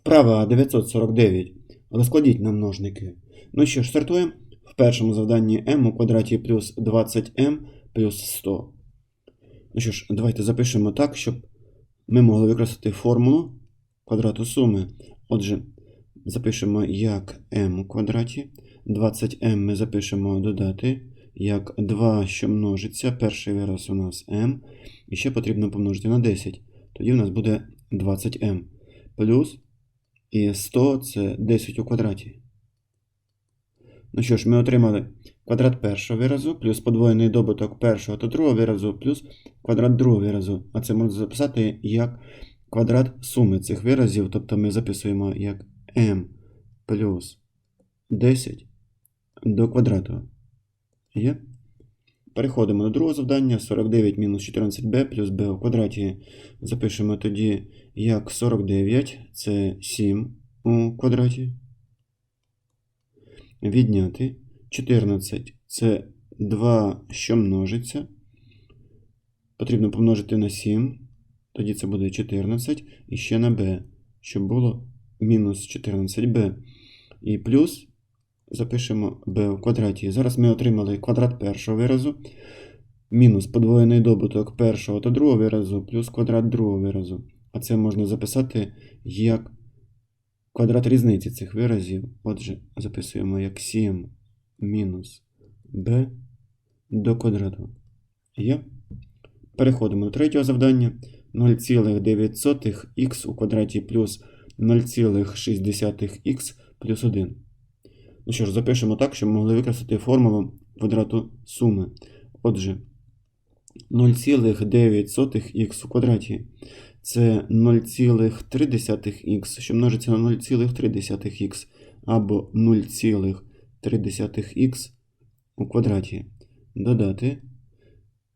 Вправа 949. Розкладіть на множники. Ну що ж, стартуємо. В першому завданні m у квадраті плюс 20m плюс 100. Ну що ж, давайте запишемо так, щоб ми могли використати формулу квадрату суми. Отже, запишемо як m у квадраті. 20m ми запишемо додати як 2, що множиться. Перший вираз у нас m. І ще потрібно помножити на 10. Тоді у нас буде 20m. Плюс і 100 це 10 у квадраті. Ну що ж, ми отримали квадрат першого виразу, плюс подвоєний добуток першого та другого виразу, плюс квадрат другого виразу. А це можна записати як квадрат суми цих виразів. Тобто ми записуємо як m плюс 10 до квадрату. Є? Переходимо до другого завдання. 49 мінус 14b плюс b у квадраті. Запишемо тоді як 49, це 7 у квадраті. Відняти 14 це 2, що множиться. Потрібно помножити на 7. Тоді це буде 14. І ще на b, щоб було мінус 14b. І плюс запишемо b у квадраті. Зараз ми отримали квадрат першого виразу. Мінус подвоєний добуток першого та другого виразу, плюс квадрат другого виразу. А це можна записати як квадрат різниці цих виразів. Отже, записуємо як 7 мінус b до квадрату. Є? Переходимо до третього завдання. 0,9х у квадраті плюс 0,6х плюс 1. Ну що ж, запишемо так, щоб ми могли використати формулу квадрату суми. Отже, 0,9х у квадраті це 0,3х, що множиться на 0,3х, або 0,3х у квадраті. Додати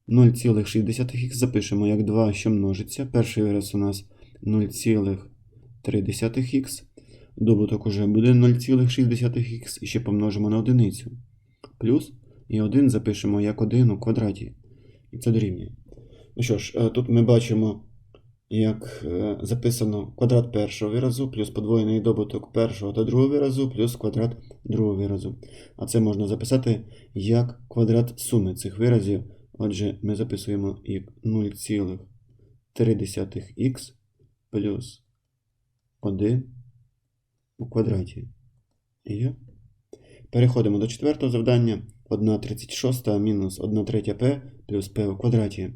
0,6х запишемо як 2, що множиться. Перший вираз у нас 0,3х. Добуток уже буде 0,6х і ще помножимо на одиницю. Плюс і 1 запишемо як 1 у квадраті. І це дорівнює. Ну що ж, е, тут ми бачимо, як е, записано квадрат першого виразу, плюс подвоєний добуток першого та другого виразу, плюс квадрат другого виразу. А це можна записати як квадрат суми цих виразів. Отже, ми записуємо як 0,3х плюс 1 у квадраті. Є. Переходимо до четвертого завдання. 1,36 мінус 1 третя p плюс p у квадраті.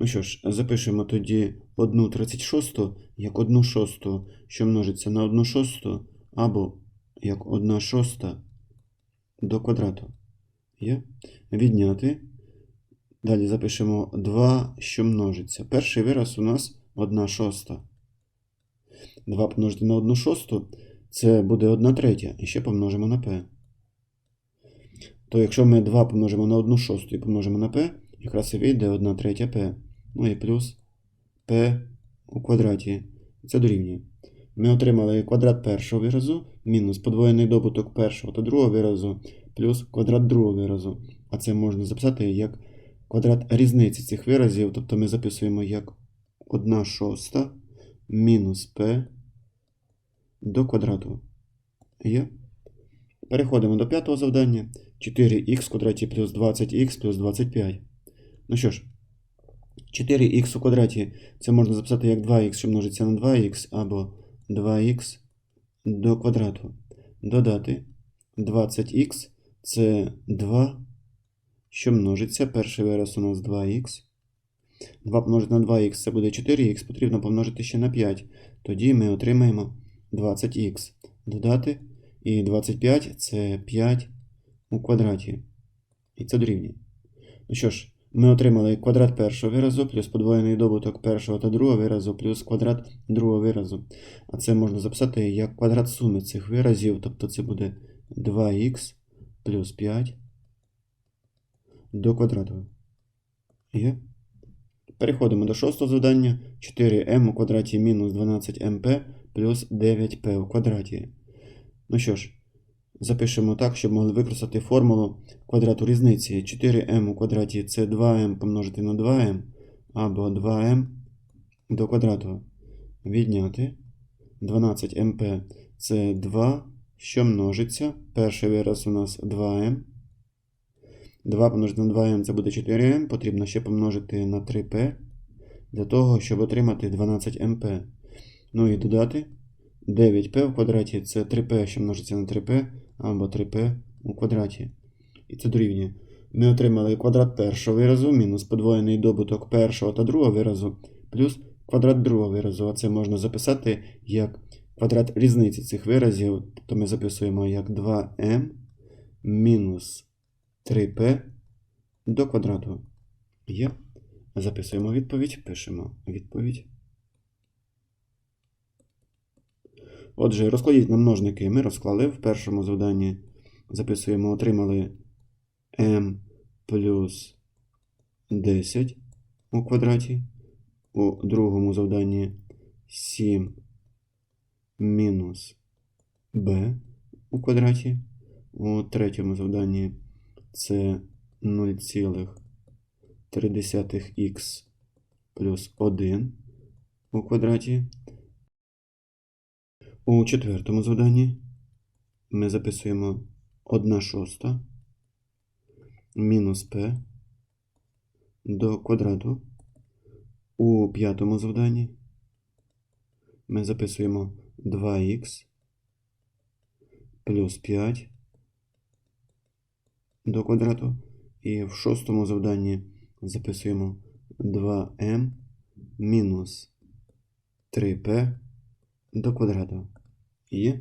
Ну що ж, запишемо тоді 1,36 як 1 шосту, що множиться на 1 шосту, або як 1 шоста до квадрату. Є? Відняти. Далі запишемо 2, що множиться. Перший вираз у нас 1 шоста. 2 помножити на 1 шосту це буде 1 третя. І ще помножимо на p. То якщо ми 2 помножимо на 1 шосту і помножимо на p, якраз і вийде 1 третя p. Ну і плюс p у квадраті. Це дорівнює. Ми отримали квадрат першого виразу, мінус подвоєний добуток першого та другого виразу, плюс квадрат другого виразу. А це можна записати як квадрат різниці цих виразів. Тобто ми записуємо як 1 шоста мінус p до квадрату. Є? Переходимо до п'ятого завдання. 4х в квадраті плюс 20х плюс 25. Ну що ж, 4х у квадраті це можна записати як 2х, що множиться на 2х, або 2х до квадрату. Додати 20х це 2, що множиться. Перший вираз у нас 2х. 2 помножити на 2х це буде 4х, потрібно помножити ще на 5. Тоді ми отримаємо 20х. Додати. І 25 це 5 у квадраті. І це дорівнює. Ну що ж, ми отримали квадрат першого виразу, плюс подвоєний добуток першого та другого виразу, плюс квадрат другого виразу. А це можна записати як квадрат суми цих виразів, тобто це буде 2х плюс 5 до квадрату. Є? Переходимо до шостого завдання. 4m у квадраті мінус 12mp плюс 9p у квадраті. Ну що ж, запишемо так, щоб могли використати формулу квадрату різниці. 4m у квадраті це 2m помножити на 2m, або 2m до квадрату. Відняти 12 МП це 2, що множиться. Перший вираз у нас 2М. 2 помножити на 2М це буде 4М. Потрібно ще помножити на 3П для того, щоб отримати 12 МП. Ну і додати 9П в квадраті це 3П, що множиться на 3П, або 3П у квадраті. І це дорівнює. Ми отримали квадрат першого виразу, мінус подвоєний добуток першого та другого виразу, плюс квадрат другого виразу. А це можна записати як квадрат різниці цих виразів. Тобто ми записуємо як 2m мінус 3p до квадрату. Є. Записуємо відповідь, пишемо відповідь. Отже, розкладіть на множники. Ми розклали в першому завданні. Записуємо, отримали m плюс 10 у квадраті. У другому завданні 7 мінус b у квадраті. У третьому завданні це 0,3х плюс 1 у квадраті. У четвертому завданні ми записуємо 1 шоста мінус p до квадрату. У п'ятому завданні ми записуємо 2х плюс 5 до квадрату. І в шостому завданні записуємо 2m мінус 3p до квадрату. Є?